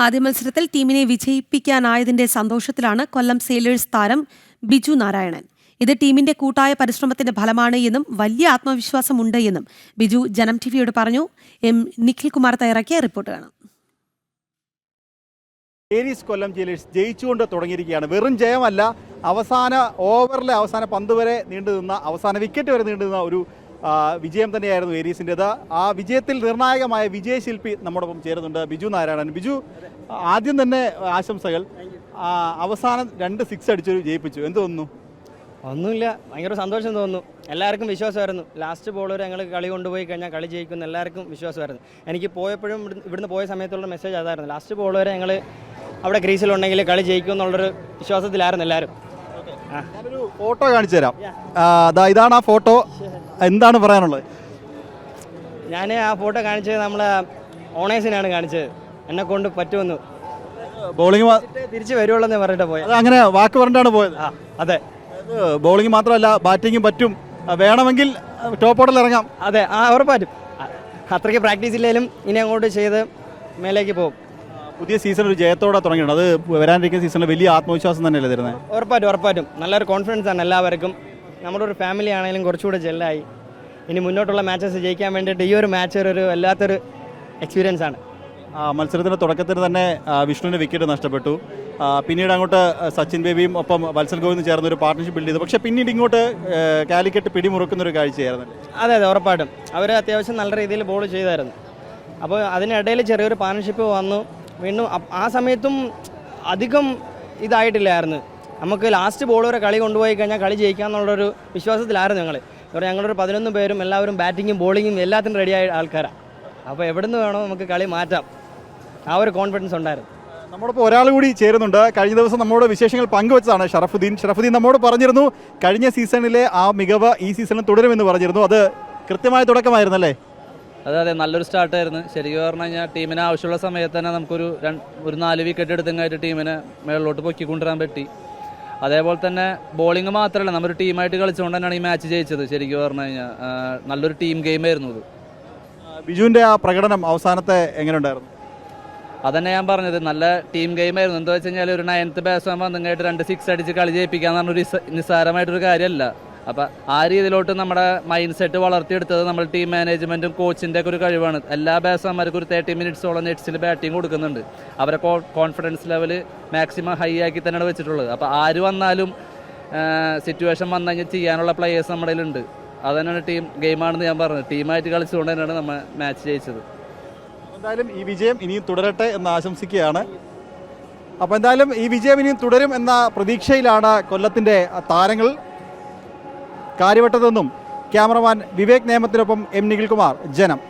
ആദ്യ മത്സരത്തിൽ ടീമിനെ വിജയിപ്പിക്കാനായതിന്റെ സന്തോഷത്തിലാണ് കൊല്ലം സെയിലേഴ്സ് താരം ബിജു നാരായണൻ. ഇത് ടീമിന്റെ കൂട്ടായ പരിശ്രമത്തിന്റെ ഫലമാണ് എന്നും വലിയ ആത്മവിശ്വാസമുണ്ട് എന്നും ബിജു ജനം ടിവിയോട് പറഞ്ഞു. എം നിഖിൽ കുമാർ തയ്യാറാക്കിയ റിപ്പോർട്ട് കാണാം. ഏരീസ് കൊല്ലം ജയിലേഴ്സ് ജയിച്ചുകൊണ്ട് തുടങ്ങിയിരിക്കുകയാണ്. വെറും ജയമല്ല അവസാന ഓവറിലെ അവസാന പന്ത് വരെ നീണ്ടു നിന്ന അവസാന വിക്കറ്റ് വരെ നീണ്ടു നിന്ന ഒരു വിജയം തന്നെയായിരുന്നു ഏരീസിന്റെത്. ആ വിജയത്തിൽ നിർണായകമായ വിജയശില്പി നമ്മോടൊപ്പം ചേരുന്നുണ്ട് ബിജു നാരായണൻ. ബിജു ആദ്യം തന്നെ ആശംസകൾ. അവസാനം രണ്ട് സിക്സ് അടിച്ചൊരു ജയിപ്പിച്ചു. എന്ത് തോന്നുന്നു? ഒന്നുമില്ല. ഭയങ്കര സന്തോഷം തോന്നുന്നു. എല്ലാവർക്കും വിശ്വാസമായിരുന്നു. ലാസ്റ്റ് ബോൾ വരെ ഞങ്ങൾ കളി കൊണ്ടുപോയി കഴിഞ്ഞാൽ കളി ജയിക്കുന്ന എല്ലാവർക്കും വിശ്വാസമായിരുന്നു. എനിക്ക് പോയപ്പോഴും ഇവിടുന്ന് ഇവിടുന്ന് പോയ സമയത്തുള്ള മെസ്സേജ് അതായിരുന്നു. ലാസ്റ്റ് ബോൾ വരെ ഞങ്ങൾ അവിടെ ക്രീസിലുണ്ടെങ്കിൽ കളി ജയിക്കും എന്നുള്ളൊരു വിശ്വാസത്തിലായിരുന്നു എല്ലാവരും. ഫോട്ടോ കാണിച്ചു തരാം ഇതാണ് ആ ഫോട്ടോ എന്താണ് പറയാനുള്ളത്? ഞാൻ ആ ഫോട്ടോ കാണിച്ചത് നമ്മളെ ഓണേഴ്സിനാണ് കാണിച്ചത്. എന്നെ കൊണ്ട് പറ്റുമെന്ന്. ബോളിംഗ് തിരിച്ചു വരുവുള്ളെന്ന് പറഞ്ഞിട്ട് പോയത് അത് അങ്ങനെ വാക്ക് പറഞ്ഞിട്ടാണ് പോയത്. ആ അതെ. ബോളിംഗ് മാത്രമല്ല ബാറ്റിങ്ങും പറ്റും. വേണമെങ്കിൽ ടോപ്പ് ഓർഡറിൽ ഇറങ്ങാം. അതെ ആ ഉറപ്പായിട്ടും. അത്രയ്ക്ക് പ്രാക്ടീസ് ഇല്ലെങ്കിലും ഇനി അങ്ങോട്ട് ചെയ്ത് മേലേക്ക് പോകും. പുതിയ സീസൺ ഒരു ജയത്തോടെ തുടങ്ങിയിട്ടുണ്ട്. അത് വരാനിരിക്കുന്ന സീസണിൽ വലിയ ആത്മവിശ്വാസം തന്നെയല്ലേ തരുന്നത് ഉറപ്പായിട്ടും ഉറപ്പായിട്ടും. നല്ലൊരു കോൺഫിഡൻസ് ആണ് എല്ലാവർക്കും. നമ്മുടെ ഒരു ഫാമിലി ആണെങ്കിലും കുറച്ചുകൂടെ ജെല്ലായി ഇനി മുന്നോട്ടുള്ള മാച്ചസ് ജയിക്കാൻ വേണ്ടിയിട്ട് ഈ ഒരു മാച്ച് ഒരു വല്ലാത്തൊരു എക്സ്പീരിയൻസ് ആണ്. ആ, മത്സരത്തിന്റെ തുടക്കത്തിൽ തന്നെ വിഷ്ണുവിന്റെ വിക്കറ്റ് നഷ്ടപ്പെട്ടു. പിന്നീട് അങ്ങോട്ട് സച്ചിൻ ബേബിയും ഒപ്പം വത്സൽ ഗോവിന്ദ് ചേർന്ന് ഒരു പാർട്ണർഷിപ്പ് ബിൽഡ് ചെയ്തു. പക്ഷേ പിന്നീട് ഇങ്ങോട്ട് കാലിക്കറ്റ് പിടിമുറുക്കുന്ന ഒരു കാഴ്ചയായിരുന്നു. അതെ അതെ ഉറപ്പായിട്ടും. അവർ അത്യാവശ്യം നല്ല രീതിയിൽ ബോൾ ചെയ്തായിരുന്നു. അപ്പോൾ അതിനിടയിൽ ചെറിയൊരു പാർട്ണർഷിപ്പ് വന്നു. വീണ്ടും ആ സമയത്തും അധികം ഇതായിട്ടില്ലായിരുന്നു. നമുക്ക് ലാസ്റ്റ് ബോൾ വരെ കളി കൊണ്ടുപോയി കഴിഞ്ഞാൽ കളി ജയിക്കാമെന്നുള്ളൊരു വിശ്വാസത്തിലായിരുന്നു ഞങ്ങൾ ഇവിടെ ഞങ്ങളൊരു പതിനൊന്ന് പേരും എല്ലാവരും ബാറ്റിങ്ങും ബോളിങ്ങും എല്ലാത്തിനും റെഡിയായ ആൾക്കാരാണ് അപ്പോൾ എവിടെ നിന്ന് വേണോ നമുക്ക് കളി മാറ്റാം. ആ ഒരു കോൺഫിഡൻസ് ഉണ്ടായിരുന്നു. നമ്മോടൊപ്പം ഒരാൾ കൂടി ചേരുന്നുണ്ട്. കഴിഞ്ഞ ദിവസം നമ്മുടെ വിശേഷങ്ങൾ പങ്കുവച്ചതാണ് ഷറഫുദ്ദീൻ. ഷറഫുദ്ദീൻ നമ്മോട് പറഞ്ഞിരുന്നു കഴിഞ്ഞ സീസണിലെ ആ മികവ് ഈ സീസണിൽ തുടരുമെന്ന് പറഞ്ഞിരുന്നു. അത് കൃത്യമായ തുടക്കമായിരുന്നല്ലേ? അതെ അതെ. നല്ലൊരു സ്റ്റാർട്ടായിരുന്നു ശരിക്കും പറഞ്ഞു കഴിഞ്ഞാൽ ടീമിന് ആവശ്യമുള്ള സമയത്ത് തന്നെ നമുക്കൊരു രണ്ട് ഒരു നാല് വിക്കറ്റ് എടുത്തെങ്കിലും ടീമിനെ മേളിലോട്ട് പൊക്കിക്കൊണ്ടുവരാൻ പറ്റി. അതേപോലെ തന്നെ ബോളിംഗ് മാത്രമല്ല നമ്മളൊരു ടീമായിട്ട് കളിച്ചുകൊണ്ട് തന്നെയാണ് ഈ മാച്ച് ജയിച്ചത് ശരിക്കും പറഞ്ഞു കഴിഞ്ഞാൽ നല്ലൊരു ടീം ഗെയിം ആയിരുന്നു ഇത് ആ, ബിജുവിന്റെ ആ പ്രകടനം അവസാനത്തെ എങ്ങനെ ഉണ്ടായിരുന്നു അതന്നെ ഞാൻ പറഞ്ഞത് നല്ല ടീം ഗെയിം ആയിരുന്നു. എന്താ വെച്ച് കഴിഞ്ഞാൽ ഒരു നയൻത്ത് ബാറ്റ്സ്മാൻ നിങ്ങൾ രണ്ട് സിക്സ് അടിച്ച് കളി ജയിപ്പിക്കാന്ന് പറഞ്ഞൊരു നിസ്സ- നിസ്സാരമായിട്ടൊരു കാര്യമല്ല അപ്പം ആ രീതിയിലോട്ട് നമ്മുടെ മൈൻഡ് സെറ്റ് വളർത്തിയെടുത്തത് നമ്മൾ ടീം മാനേജ്മെന്റും കോച്ചിന്റെ ഒക്കെ ഒരു കഴിവാണ്. എല്ലാ ബാസന്മാർക്കും ഒരു തേർട്ടി മിനിറ്റ്സോളം നെറ്റ്സിൽ ബാറ്റിംഗ് കൊടുക്കുന്നുണ്ട്. അവരെ കോൺഫിഡൻസ് ലെവൽ മാക്സിമം ഹൈ ആക്കി തന്നെയാണ് വെച്ചിട്ടുള്ളത്. അപ്പോൾ ആര് വന്നാലും സിറ്റുവേഷൻ വന്നു കഴിഞ്ഞാൽ ചെയ്യാനുള്ള പ്ലേയേഴ്സ് നമ്മുടെ കയ്യിലുണ്ട്. അത് തന്നെയാണ് ടീം ഗെയിമാണെന്ന് ഞാൻ പറഞ്ഞത്. ടീമായിട്ട് കളിച്ചുകൊണ്ട് തന്നെയാണ് നമ്മൾ മാച്ച് ജയിച്ചത്. എന്തായാലും ഈ വിജയം ഇനിയും തുടരട്ടെ എന്ന് ആശംസിക്കുകയാണ്. അപ്പോൾ എന്തായാലും ഈ വിജയം ഇനിയും തുടരും എന്ന പ്രതീക്ഷയിലാണ് കൊല്ലത്തിന്റെ താരങ്ങൾ. കാര്യവട്ടത്തു നിന്നും ക്യാമറമാൻ വിവേക് നേമത്തിനൊപ്പം എം നിഖിൽ കുമാർ ജനം.